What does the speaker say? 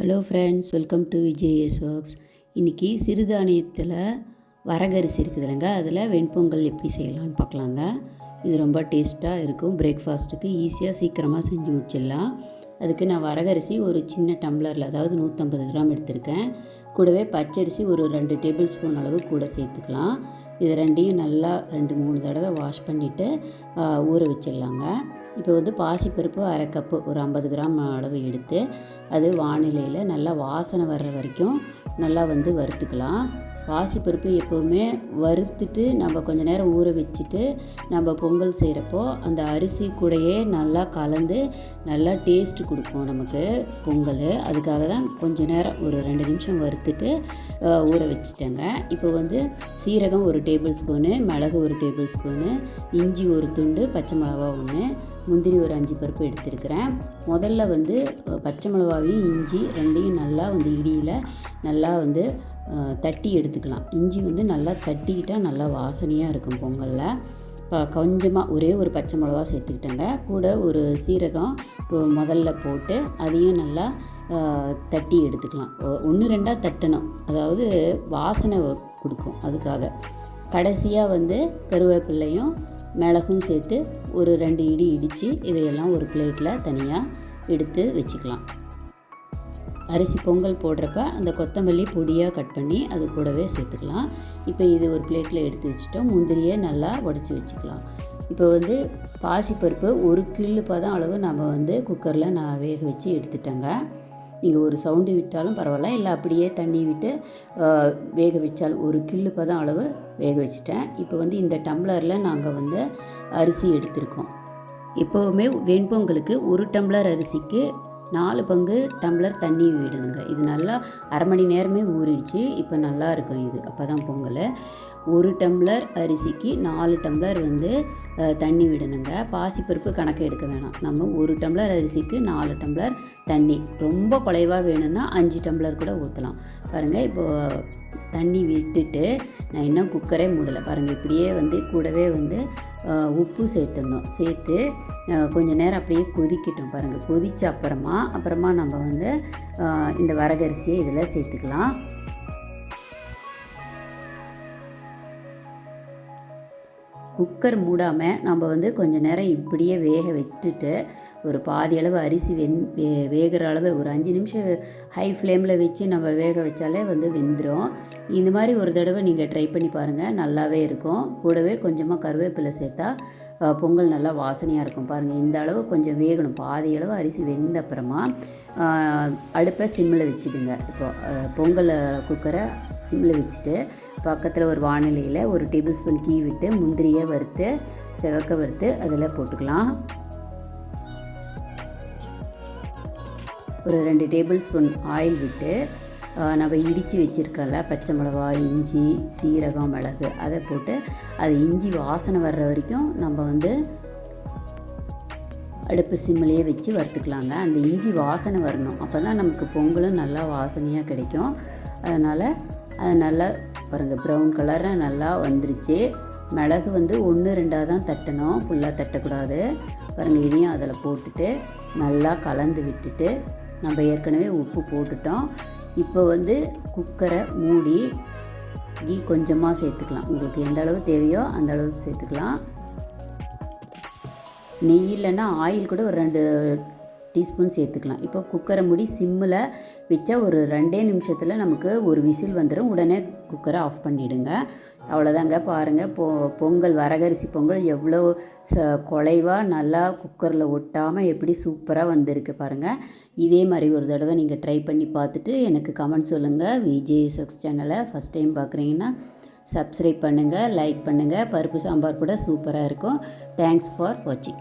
Hello friends welcome to VJS works இன்றைக்கி சிறுதானியத்தில் வரகரிசி இருக்குது இல்லைங்க அதில் வெண்பொங்கல் எப்படி செய்யலாம்னு பார்க்கலாங்க. இது ரொம்ப டேஸ்ட்டாக இருக்கும். பிரேக்ஃபாஸ்ட்டுக்கு ஈஸியாக சீக்கிரமாக செஞ்சு முடிச்சிடலாம். அதுக்கு நான் வரகரிசி ஒரு சின்ன டம்ளரில் அதாவது நூற்றம்பது கிராம் எடுத்திருக்கேன். கூடவே பச்சரிசி ஒரு ரெண்டு டேபிள் ஸ்பூன் அளவு கூட சேர்த்துக்கலாம். இது ரெண்டையும் நல்லா ரெண்டு மூணு தடவை வாஷ் பண்ணிவிட்டு ஊற வச்சிடலாங்க. இப்போ வந்து பாசிப்பருப்பு அரை கப்பு ஒரு ஐம்பது கிராம் அளவு எடுத்து அது வானிலையில் நல்லா வாசனை வர்ற வரைக்கும் நல்லா வந்து வறுத்துக்கலாம். பாசிப்பருப்பு எப்போவுமே வறுத்துட்டு நம்ம கொஞ்சம் நேரம் ஊற வச்சுட்டு நம்ம பொங்கல் செய்கிறப்போ அந்த அரிசி கூடையே நல்லா கலந்து நல்லா டேஸ்ட்டு கொடுக்கும் நமக்கு பொங்கல். அதுக்காக தான் கொஞ்சம் நேரம் ஒரு ரெண்டு நிமிஷம் வறுத்துட்டு ஊற வச்சுட்டேங்க. இப்போ வந்து சீரகம் ஒரு டேபிள் ஸ்பூனு மிளகு ஒரு டேபிள் ஸ்பூனு இஞ்சி ஒரு துண்டு பச்சை மிளகா ஒன்று முந்திரி ஒரு அஞ்சு பருப்பு எடுத்துருக்கிறேன். முதல்ல வந்து பச்சை மிளகாவையும் இஞ்சி ரெண்டையும் நல்லா வந்து இடியில் நல்லா வந்து தட்டி எடுத்துக்கலாம். இஞ்சி வந்து நல்லா தட்டிக்கிட்டால் நல்லா வாசனையாக இருக்கும் பொங்கலில். இப்போ கொஞ்சமாக ஒரே ஒரு பச்சை மிளகா சேர்த்துக்கிட்டேங்க. கூட ஒரு சீரகம் முதல்ல போட்டு அதையும் நல்லா தட்டி எடுத்துக்கலாம். ஒன்று ரெண்டாக தட்டணும். அதாவது வாசனை கொடுக்கும் அதுக்காக. கடைசியாக வந்து கருவேப்பிள்ளையும் மிளகும் சேர்த்து ஒரு ரெண்டு இடி இடித்து இதையெல்லாம் ஒரு பிளேட்டில் தனியாக எடுத்து வச்சுக்கலாம். அரிசி பொங்கல் போடுறப்ப அந்த கொத்தமல்லி பொடியாக கட் பண்ணி அது கூடவே சேர்த்துக்கலாம். இப்போ இது ஒரு பிளேட்டில் எடுத்து வச்சுட்டோம். முந்திரியை நல்லா உடச்சி வச்சுக்கலாம். இப்போ வந்து பாசிப்பருப்பு ஒரு கில்லு பதம் அளவு நம்ம வந்து குக்கரில் நான் வேக வச்சு எடுத்துட்டேங்க. நீங்கள் ஒரு சவுண்டு விட்டாலும் பரவாயில்ல. இல்லை அப்படியே தண்ணி விட்டு வேக வச்சாலும் ஒரு கில்லு பதம் அளவு வேக வச்சுட்டேன். இப்போ வந்து இந்த டம்ளரில் நாங்கள் வந்து அரிசி எடுத்திருக்கோம். எப்போவுமே வெண்பொங்கலுக்கு ஒரு டம்ளர் அரிசிக்கு நாலு பங்கு டம்ளர் தண்ணி விடணுங்க. இது நல்லா அரை மணி நேரமே ஊறிடுச்சு. இப்போ நல்லா இருக்கும் இது. அப்போ தான் பொங்கல். ஒரு டம்ளர் அரிசிக்கு நாலு டம்ளர் வந்து தண்ணி விடணுங்க. பாசிப்பருப்பு கணக்கு எடுக்க வேணாம். நம்ம ஒரு டம்ளர் அரிசிக்கு நாலு டம்ளர் தண்ணி. ரொம்ப குறைவாக வேணும்னா அஞ்சு டம்ளர் கூட ஊற்றலாம் பாருங்கள் இப்போது தண்ணி விட்டுட்டு நான் இன்னும் குக்கரே மூடலை. பாருங்கள் இப்படியே வந்து கூடவே வந்து உப்பு சேர்த்துடணும். சேர்த்து கொஞ்சம் நேரம் அப்படியே கொதிக்கட்டும். பாருங்கள் கொதித்த அப்புறமா அப்புறமா நம்ம வந்து இந்த வரகரிசியை இதில் சேர்த்துக்கலாம். குக்கர் மூடாமல் நம்ம வந்து கொஞ்சம் நேரம் இப்படியே வேக வச்சுட்டு ஒரு பாதி அளவு அரிசி வெந் வே வேகிற அளவு ஒரு அஞ்சு நிமிஷம் ஹை ஃப்ளேமில் வச்சு நம்ம வேக வச்சாலே வந்து வெந்துடும் இந்த மாதிரி ஒரு தடவை நீங்கள் ட்ரை பண்ணி பாருங்கள் நல்லாவே இருக்கும். கூடவே கொஞ்சமாக கருவேப்பிலை சேர்த்தா பொங்கல் நல்லா வாசனையாக இருக்கும். பாருங்கள் இந்த அளவு கொஞ்சம் வேகணும். பாதி அளவு அரிசி வெந்த அப்புறமா அடுப்பை சிம்மில் வச்சுடுங்க இப்போ பொங்கல் குக்கரை சிம்மில் வச்சுட்டு பக்கத்தில் ஒரு வானிலையில் ஒரு டேபிள் ஸ்பூன் கீ விட்டு முந்திரியை வறுத்து செவக்க வறுத்து அதில் போட்டுக்கலாம். ஒரு ரெண்டு டேபிள் ஸ்பூன் ஆயில் விட்டு நம்ம இடித்து வச்சுருக்கல பச்சை மிளகா இஞ்சி சீரகம் மிளகு அதை போட்டு அது இஞ்சி வாசனை வர்ற வரைக்கும் நம்ம வந்து அடுப்பு சிம்மிலேயே வச்சு வறுத்துக்கலாங்க. அந்த இஞ்சி வாசனை வரணும். அப்போ தான் நமக்கு பொங்கலும் நல்லா வாசனையாக கிடைக்கும். அதனால் அது நல்லா பாருங்கள் ப்ரௌன் கலராக நல்லா வந்துருச்சு. மிளகு வந்து ஒன்று ரெண்டாக தான் தட்டணும். ஃபுல்லாக தட்டக்கூடாது. பாருங்கள் இதையும் அதில் போட்டுட்டு நல்லா கலந்து விட்டுட்டு நம்ம ஏற்கனவே உப்பு போட்டுட்டோம். இப்போ வந்து குக்கரை மூடி கீ கொஞ்சமாக சேர்த்துக்கலாம். உங்களுக்கு எந்த அளவு தேவையோ அந்த அளவுக்கு சேர்த்துக்கலாம். நெய் இல்லைன்னா ஆயில் கூட ஒரு ரெண்டு டீஸ்பூன் சேர்த்துக்கலாம். இப்போ குக்கரை முடி சிம்மில் வச்சா ஒரு ரெண்டே நிமிஷத்தில் நமக்கு ஒரு விசில் வந்துடும் உடனே குக்கரை ஆஃப் பண்ணிவிடுங்க அவ்வளோதாங்க. பாருங்கள் பொ பொங்கல் வரகரிசி பொங்கல் எவ்வளோ ச குலைவாக நல்லா குக்கரில் ஒட்டாமல் எப்படி சூப்பராக வந்திருக்கு பாருங்கள் இதே மாதிரி ஒரு தடவை நீங்கள் ட்ரை பண்ணி பார்த்துட்டு எனக்கு கமெண்ட் சொல்லுங்கள் விஜே சக்ஸ் சேனலை ஃபஸ்ட் டைம் பார்க்குறீங்கன்னா சப்ஸ்கிரைப் பண்ணுங்கள் லைக் பண்ணுங்கள் பருப்பு சாம்பார் கூட சூப்பராக இருக்கும். தேங்க்ஸ் ஃபார் வாட்சிங்